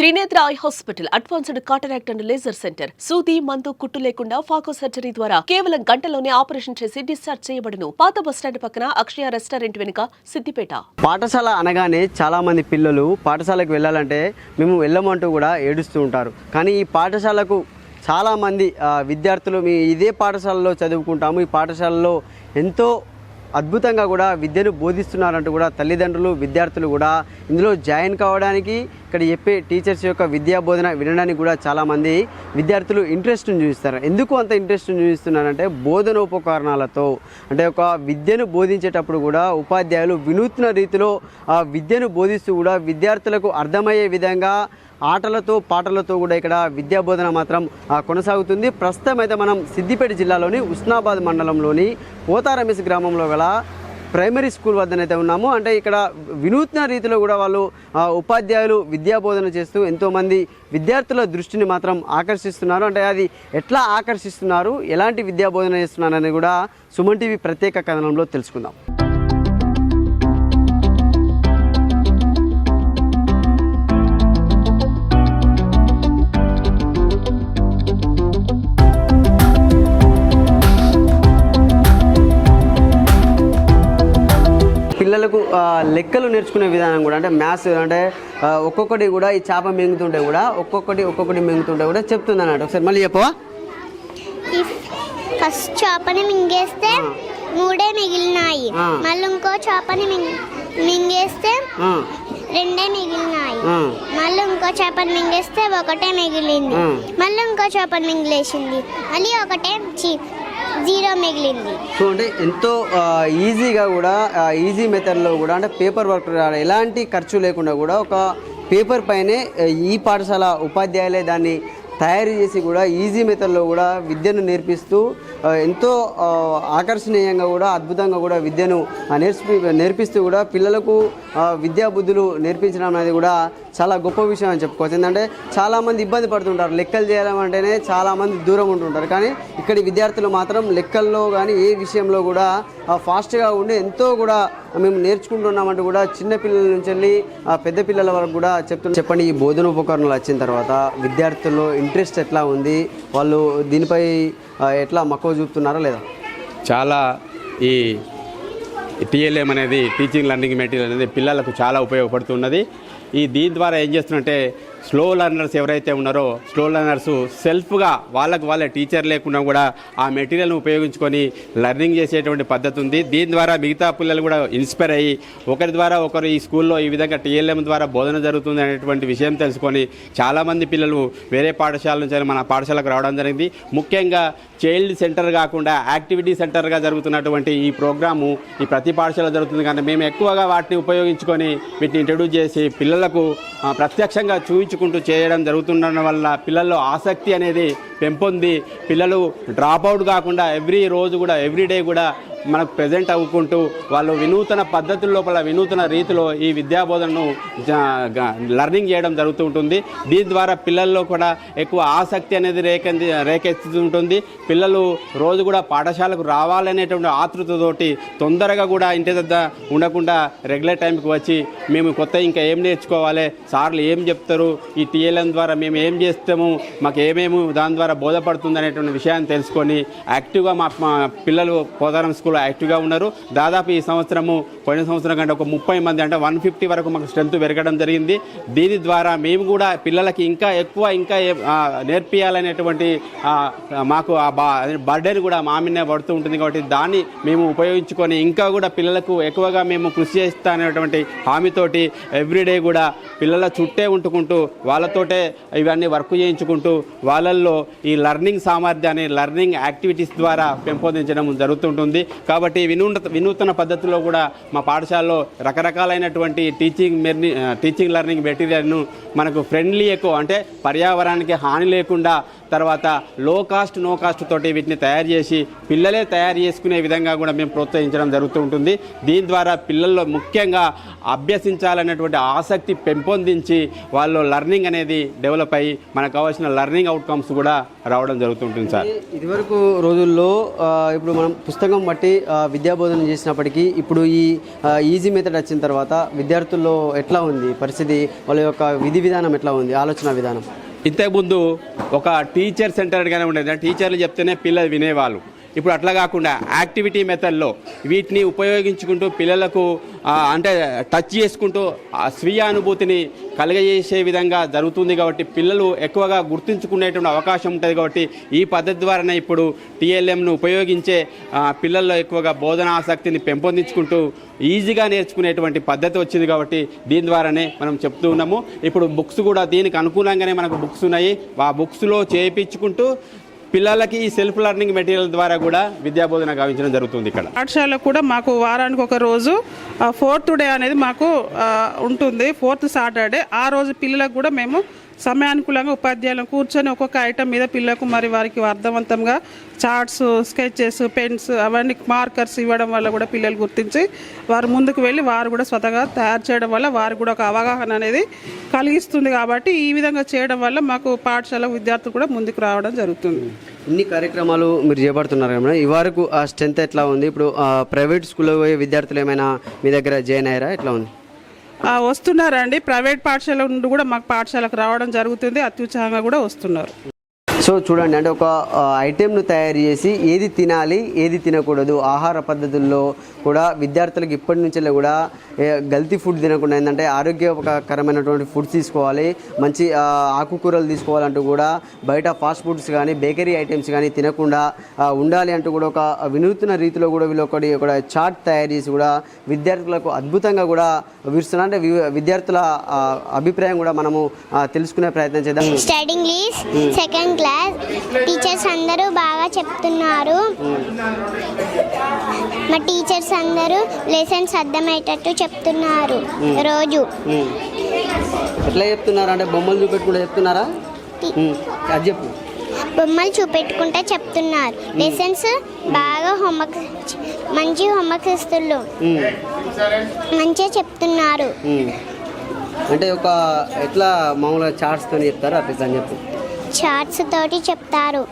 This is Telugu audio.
Trinetra eye hospital advanced cataract and laser centre. సూది మందు కుట్టు లేకుండా ఫాకో సర్జరీ ద్వారా కేవలం గంటలోనే ఆపరేషన్ చేసి డిశ్చార్జ్ చేయబడును. పాత బస్టాండ్ పక్కన అక్షయ రెస్టారెంట్ వెనుక సిద్దిపేట. పాఠశాల అనగానే చాలామంది పిల్లలు పాఠశాలకు వెళ్ళాలంటే మేము వెళ్ళమంటూ కూడా ఏడుస్తూ ఉంటారు. కానీ ఈ పాఠశాలకు చాలామంది విద్యార్థులు మీ ఇదే పాఠశాలలో చదువుకుంటాము. ఈ పాఠశాలలో ఎంతో అద్భుతంగా కూడా విద్యను బోధిస్తున్నారంటూ కూడా తల్లిదండ్రులు విద్యార్థులు కూడా ఇందులో జాయిన్ కావడానికి ఇక్కడ చెప్పే టీచర్స్ యొక్క విద్యా బోధన వినడానికి కూడా చాలామంది విద్యార్థులు ఇంట్రెస్ట్ని చూపిస్తారు ఎందుకు అంత ఇంట్రెస్ట్ని చూపిస్తున్నారంటే బోధనోపకరణాలతో. అంటే ఒక విద్యను బోధించేటప్పుడు కూడా ఉపాధ్యాయులు వినూత్న రీతిలో ఆ విద్యను బోధిస్తూ కూడా విద్యార్థులకు అర్థమయ్యే విధంగా ఆటలతో పాటలతో కూడా ఇక్కడ విద్యా బోధన మాత్రం కొనసాగుతుంది. ప్రస్తుతం అయితే మనం సిద్దిపేట జిల్లాలోని ఉస్నాబాద్ మండలంలోని పోతారమేసి గ్రామంలో గల ప్రైమరీ స్కూల్ వద్దనైతే ఉన్నాము. అంటే ఇక్కడ వినూత్న రీతిలో కూడా వాళ్ళు ఉపాధ్యాయులు విద్యా బోధన చేస్తూ ఎంతోమంది విద్యార్థుల దృష్టిని మాత్రం ఆకర్షిస్తున్నారు. అంటే అది ఎట్లా ఆకర్షిస్తున్నారు? ఎలాంటి విద్యా బోధన కూడా సుమన్ టీవీ ప్రత్యేక కథనంలో తెలుసుకుందాం. పిల్లలకు లెక్కలు నేర్చుకునే విధానం కూడా అంటే మ్యాథ్స్ అంటే ఒక్కొక్కటి కూడా ఈ చేప మింగుతుంటే కూడా ఒక్కొక్కటి ఒక్కొక్కటి మింగుతుంటే కూడా చెప్తుంది అన్నట్టు ఒకసారి మళ్ళీ చెప్పవా? ఫస్ట్ చేపని మింగేస్తే మూడే మిగిలినాయి. మళ్ళీ ఇంకో చేపని మింగ్ మింగేస్తే రెండే మిగిలినాయి. మళ్ళీ ఇంకో చేపని మింగేస్తే ఒకటే మిగిలింది. మళ్ళీ ఇంకో చేపని మింగిలేసింది. మళ్ళీ ఒకటే జీరో మిగిలింది. సో అంటే ఎంతో ఈజీగా కూడా ఈజీ మెథడ్లో కూడా అంటే పేపర్ వర్క్ ఎలాంటి ఖర్చు లేకుండా కూడా ఒక పేపర్ పైనే ఈ పాఠశాల ఉపాధ్యాయులే దాన్ని తయారు చేసి కూడా ఈజీ మెథడ్లో కూడా విద్యను నేర్పిస్తూ ఎంతో ఆకర్షణీయంగా కూడా అద్భుతంగా కూడా విద్యను నేర్పి నేర్పిస్తూ కూడా పిల్లలకు విద్యాబుద్ధులు నేర్పించడం అనేది కూడా చాలా గొప్ప విషయం అని చెప్పుకోవచ్చు. ఎందుకంటే చాలామంది ఇబ్బంది పడుతుంటారు. లెక్కలు చేయాలంటేనే చాలామంది దూరం ఉంటుంటారు. కానీ ఇక్కడి విద్యార్థులు మాత్రం లెక్కల్లో కానీ ఏ విషయంలో కూడా ఫాస్ట్గా ఉండి ఎంతో కూడా మేము నేర్చుకుంటున్నామంటే కూడా చిన్న పిల్లల నుంచి వెళ్ళి ఆ, పెద్ద పిల్లల వరకు కూడా చెప్తున్నా. చెప్పండి ఈ బోధన ఉపకరణాలు వచ్చిన తర్వాత విద్యార్థుల్లో ఇంట్రెస్ట్ ఎట్లా ఉంది? వాళ్ళు దీనిపై ఎట్లా మక్కువ చూపుతున్నారా లేదా? చాలా ఈ టీఎల్ఎం అనేది టీచింగ్ లెర్నింగ్ మెటీరియల్ అనేది పిల్లలకు చాలా ఉపయోగపడుతున్నది. ఈ దీని ద్వారా ఏం చేస్తున్నట్టే స్లో లర్నర్స్ ఎవరైతే ఉన్నారో స్లో లర్నర్స్ సెల్ఫ్గా వాళ్ళకు వాళ్ళ టీచర్ లేకుండా కూడా ఆ మెటీరియల్ని ఉపయోగించుకొని లర్నింగ్ చేసేటువంటి పద్ధతి ఉంది. దీని ద్వారా మిగతా పిల్లలు కూడా ఇన్స్పైర్ అయ్యి ఒకరి ద్వారా ఒకరు ఈ స్కూల్లో ఈ విధంగా టీఎల్ఎం ద్వారా బోధన జరుగుతుంది అనేటువంటి విషయం తెలుసుకొని చాలామంది పిల్లలు వేరే పాఠశాల నుంచి మన పాఠశాలకు రావడం జరిగింది. ముఖ్యంగా చైల్డ్ సెంటర్ కాకుండా యాక్టివిటీ సెంటర్గా జరుగుతున్నటువంటి ఈ ప్రోగ్రాము ఈ ప్రతి పాఠశాల జరుగుతుంది. కానీ మేము ఎక్కువగా వాటిని ఉపయోగించుకొని వీటిని ఇంట్రడ్యూస్ చేసి పిల్లలకు ప్రత్యక్షంగా ప్రత్యక్షంగా చూయించుకుంటూ చేయడం జరుగుతుండడం వల్ల పిల్లల్లో ఆసక్తి అనేది పెంపొంది. పిల్లలు డ్రాప్ అవుట్ కాకుండా ఎవ్రీ రోజు కూడా ఎవ్రీ డే కూడా మనకు ప్రజెంట్ అవ్వుకుంటూ వాళ్ళు వినూతన పద్ధతుల లోపల వినూతన రీతిలో ఈ విద్యా బోధనను లర్నింగ్ చేయడం జరుగుతూ ఉంటుంది. దీని ద్వారా పిల్లల్లో కూడా ఎక్కువ ఆసక్తి అనేది రేకెంది రేకెత్తుంటుంది పిల్లలు రోజు కూడా పాఠశాలకు రావాలనేటువంటి ఆతృతతోటి తొందరగా కూడా ఇంటి దగ్గర ఉండకుండా రెగ్యులర్ టైంకి వచ్చి మేము కొత్త ఇంకా ఏం నేర్చుకోవాలి? సార్లు ఏం చెప్తారు? ఈ టీఎల్ఎం ద్వారా మేము ఏం చేస్తాము? మాకు ఏమేమి దాని ద్వారా బోధపడుతుంది అనేటువంటి విషయాన్ని తెలుసుకొని యాక్టివ్గా మా పిల్లలు పిల్లలు పోదారం స్కూల్లో యాక్టివ్గా ఉన్నారు. దాదాపు ఈ సంవత్సరము పోయిన సంవత్సరం కంటే ఒక ముప్పై మంది అంటే వన్ ఫిఫ్టీ వరకు మాకు స్ట్రెంత్ పెరగడం జరిగింది. దీని ద్వారా మేము కూడా పిల్లలకి ఇంకా ఎక్కువ ఇంకా ఏ- నేర్పియాలనేటువంటి మాకు ఆ బర్డెన్ కూడా మా మీదనే పడుతూ ఉంటుంది కాబట్టి దాన్ని మేము ఉపయోగించుకొని ఇంకా కూడా పిల్లలకు ఎక్కువగా మేము కృషి చేస్తా అనేటువంటి హామీతోటి ఎవ్రీడే కూడా పిల్లల చుట్టే ఉంటుకుంటూ వాళ్ళతోటే ఇవన్నీ వర్క్ చేయించుకుంటూ వాళ్ళల్లో ఈ లర్నింగ్ సామర్థ్యాన్ని లర్నింగ్ యాక్టివిటీస్ ద్వారా పెంపొందించడం జరుగుతుంటుంది. కాబట్టి వినూత వినూతన పద్ధతిలో కూడా మా పాఠశాలలో రకరకాలైనటువంటి టీచింగ్ మెర్ని టీచింగ్ లెర్నింగ్ మెటీరియల్ను మనకు ఫ్రెండ్లీ ఎక్కువ అంటే పర్యావరణానికి హాని లేకుండా తర్వాత లో కాస్ట్ నో కాస్ట్ తోటి వీటిని తయారు చేసి పిల్లలే తయారు చేసుకునే విధంగా కూడా మేము ప్రోత్సహించడం జరుగుతూ ఉంటుంది. దీని ద్వారా పిల్లల్లో ముఖ్యంగా అభ్యసించాలనేటువంటి ఆసక్తి పెంపొందించి వాళ్ళు లర్నింగ్ అనేది డెవలప్ అయ్యి మనకు కావాల్సిన లర్నింగ్ అవుట్కమ్స్ కూడా రావడం జరుగుతుంటుంది సార్. ఇదివరకు రోజుల్లో ఇప్పుడు మనం పుస్తకం బట్టి విద్యాబోధన చేసినప్పటికీ ఇప్పుడు ఈ ఈజీ మెథడ్ వచ్చిన తర్వాత విద్యార్థుల్లో ఎట్లా ఉంది? పరిస్థితి వాళ్ళ యొక్క విధి విధానం ఎట్లా ఉంది? ఆలోచన విధానం. ఇంతకుముందు ఒక టీచర్ సెంటర్డ్గానే ఉండేది. టీచర్లు చెప్తేనే పిల్లలు వినేవాళ్ళు. ఇప్పుడు అట్లా కాకుండా యాక్టివిటీ మెథడ్లో వీటిని ఉపయోగించుకుంటూ పిల్లలకు అంటే టచ్ చేసుకుంటూ స్వీయ అనుభూతిని కలగజేసే విధంగా జరుగుతుంది కాబట్టి పిల్లలు ఎక్కువగా గుర్తుంచుకునేటువంటి అవకాశం ఉంటుంది కాబట్టి ఈ పద్ధతి ద్వారానే ఇప్పుడు టీఎల్ఎంను ఉపయోగించే పిల్లల్లో ఎక్కువగా బోధన ఆసక్తిని పెంపొందించుకుంటూ ఈజీగా నేర్చుకునేటువంటి పద్ధతి వచ్చింది కాబట్టి దీని ద్వారానే మనం చెప్తూ ఉన్నాము. ఇప్పుడు బుక్స్ కూడా దీనికి అనుకూలంగానే మనకు బుక్స్ ఉన్నాయి. ఆ బుక్స్లో చేయించుకుంటూ పిల్లలకి ఈ సెల్ఫ్ లెర్నింగ్ మెటీరియల్ ద్వారా కూడా విద్యాబోధన గావించడం జరుగుతుంది ఇక్కడ. పాఠశాల కూడా మాకు వారానికి ఒక రోజు ఫోర్త్ డే అనేది మాకు ఉంటుంది. ఫోర్త్ సాటర్డే ఆ రోజు పిల్లలకు కూడా మేము సమయానుకూలంగా ఉపాధ్యాయులను కూర్చొని ఒక్కొక్క ఐటమ్ మీద పిల్లలకు మరి వారికి అర్థవంతంగా చార్ట్స్ స్కెచెస్ పెన్స్ అవన్నీ మార్కర్స్ ఇవ్వడం వల్ల కూడా పిల్లలు గుర్తించి వారు ముందుకు వెళ్ళి వారు కూడా స్వతగా తయారు చేయడం వల్ల వారు కూడా ఒక అవగాహన అనేది కలిగిస్తుంది కాబట్టి ఈ విధంగా చేయడం వల్ల మాకు పాఠశాల విద్యార్థులు కూడా ముందుకు రావడం జరుగుతుంది. ఇన్ని కార్యక్రమాలు మీరు చేపడుతున్నారు కదా ఈ వరకు ఆ స్ట్రెంత్ ఎట్లా ఉంది? ఇప్పుడు ప్రైవేట్ స్కూల్లో పోయే విద్యార్థులు ఏమైనా మీ దగ్గర జాయిన్ అయ్యారా? ఎట్లా ఉంది? వస్తున్నారండి. ప్రైవేట్ పాఠశాల నుండి కూడా మాకు పాఠశాలకు రావడం జరుగుతుంది. అత్యుత్సాహంగా కూడా వస్తున్నారు. సో చూడండి అంటే ఒక ఐటెంను తయారు చేసి ఏది తినాలి ఏది తినకూడదు ఆహార పద్ధతుల్లో కూడా విద్యార్థులకు ఇప్పటి నుంచే కూడా గల్తీ ఫుడ్ తినకుండా ఏంటంటే ఆరోగ్యకరమైనటువంటి ఫుడ్స్ తీసుకోవాలి మంచి ఆకుకూరలు తీసుకోవాలంటూ కూడా బయట ఫాస్ట్ ఫుడ్స్ కానీ బేకరీ ఐటమ్స్ కానీ తినకుండా ఉండాలి అంటూ కూడా ఒక వినూత్న రీతిలో కూడా వీళ్ళు ఒకటి ఒక చార్ట్ తయారు చేసి కూడా విద్యార్థులకు అద్భుతంగా కూడా విరుస్తున్నారు అంటే విద్యార్థుల అభిప్రాయం కూడా మనము తెలుసుకునే ప్రయత్నం చేద్దాం. సెకండ్ క్లాస్ టీచర్స్ అందరూ బాగా చెప్తున్నారు. మా టీచర్స్ అందరూ లెసన్స్ అర్థమయ్యేటట్టు చెప్తున్నారు రోజు. ఎట్లా చెప్తున్నారు? అంటే బొమ్మలు చూపెట్టుకుంటూ చెప్తున్నారా. అది చెప్పు. బొమ్మలు చూపెట్టుకుంటా చెప్తున్నారు. లెసన్స్ బాగా హోంవర్క్ మంచి హోంవర్క్ ఇస్తున్నారు. మంచిగా చెప్తున్నారు. అంటే ఒక ఎట్లా మామూలుగా చార్ట్స్తో చెప్తారా? అట్లా అని చెప్పు. చార్ట్స్ తోటి చెప్తారు.